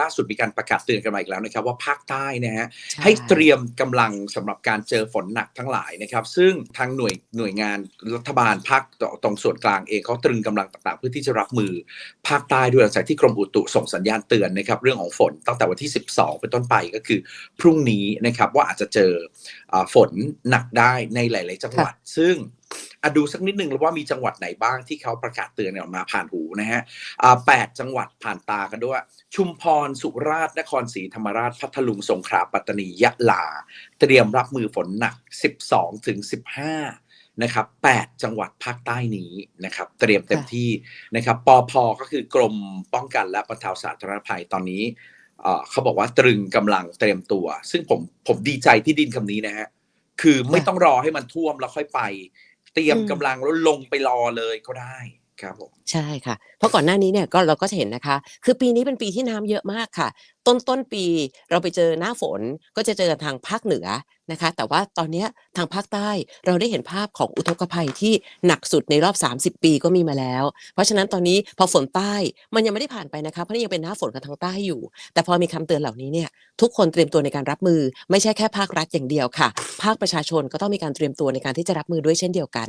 ล่าสุดมีการประกาศเตือนกันมาอีกแล้วนะครับว่าภาคใต้นะฮะใช่ให้เตรียมกำลังสำหรับการเจอฝนหนักทั้งหลายนะครับ ซึ่งทางหน่วยหน่วยงานรัฐบาลภาคตรงส่วนกลางเองเขาตรึงกำลังต่างๆ เพื่อที่จะรับมือภาคใต้ด้วยหลังจากที่กรมอุตุส่งสัญญาณเตือนนะครับเรื่องของฝนตั้งแต่วันที่ 12 เป็นต้นไปก็คือ พรุ่งนี้นะครับว่าอาจจะเจออาฝนหนักได้ในหลาย ๆ จังหวัดซึ่ง อดูสักนิดนึงแล้วว่ามีจังหวัดไหนบ้างที่เขาประกาศเตือนออกมาผ่านหูนะฮะแปดจังหวัดผ่านตากันด้วย ชุมพร สุราษฎร์ นครศรีธรรมราช พัทลุง สงขลา ปัตตานี ยะลา เตรียมรับมือฝนหนัก 12ถึง15นะครับ8จังหวัดภาคใต้นี้นะครับ เตรียมเต็มที่นะครับ ปอพก็คือกรมป้องกันและบรรเทาสาธารณภัยตอนนี้เอ่อเขาบอกว่าตรึงกำลังเตรียมตัว ซึ่งผมผมดีใจที่ดินคำนี้นะฮะ คือไม่ต้องรอให้มันท่วมแล้วค่อยไป เตรียมกำลังแล้วลงไปรอเลยก็ได้ครับผมใช่ค่ะ เพราะก่อนหน้านี้เนี่ยก็เราก็จะเห็นนะคะ คือปีนี้เป็นปีที่น้ำเยอะมากค่ะ ต้นต้นปีเราไปเจอหน้าฝนก็จะเจอทางภาคเหนือ นะคะ แต่ว่าตอนนี้ทางภาคใต้เราได้เห็นภาพของอุทกภัยที่หนักสุดในรอบ 30 ปีก็มีมาแล้ว เพราะฉะนั้นตอนนี้พอฝนใต้มันยังไม่ได้ผ่านไปนะคะเพราะนี่ยังเป็นหน้าฝนกับทางใต้อยู่ แต่พอมีคำเตือนเหล่านี้เนี่ยทุกคนเตรียมตัวในการรับมือ ไม่ใช่แค่ภาครัฐอย่างเดียวค่ะ ภาคประชาชนก็ต้องมีการเตรียมตัวในการที่จะรับมือด้วยเช่นเดียวกัน